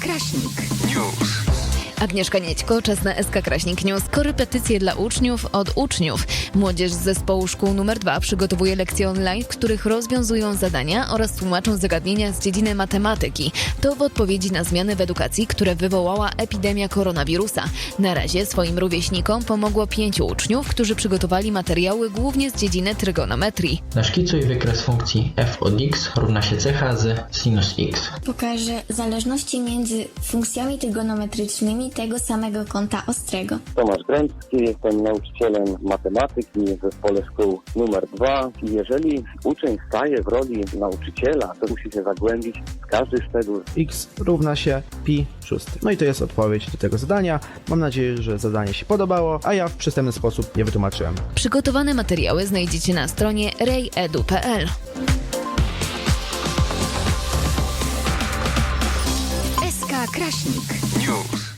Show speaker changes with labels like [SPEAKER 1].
[SPEAKER 1] Kraśnik.
[SPEAKER 2] News.
[SPEAKER 3] Agnieszka Niećko, czas na SK Kraśnik News. Korepetycje dla uczniów od uczniów. Młodzież z zespołu szkół nr 2 przygotowuje lekcje online, w których rozwiązują zadania oraz tłumaczą zagadnienia z dziedziny matematyki. To w odpowiedzi na zmiany w edukacji, które wywołała epidemia koronawirusa. Na razie swoim rówieśnikom pomogło pięciu uczniów, którzy przygotowali materiały głównie z dziedziny trygonometrii.
[SPEAKER 4] Naszkicuj wykres funkcji f od x równa się cecha z sinus x.
[SPEAKER 5] Pokażę zależności między funkcjami trygonometrycznymi tego samego kąta ostrego.
[SPEAKER 6] Tomasz Gręcki, jestem nauczycielem matematyki w zespole szkół numer 2 i jeżeli uczeń staje w roli nauczyciela, to musi się zagłębić w każdy szczegół
[SPEAKER 7] x równa się pi szósty. No i to jest odpowiedź do tego zadania. Mam nadzieję, że zadanie się podobało, a ja w przystępny sposób je wytłumaczyłem.
[SPEAKER 3] Przygotowane materiały znajdziecie na stronie rejedu.pl.
[SPEAKER 1] SK Kraśnik.
[SPEAKER 2] News.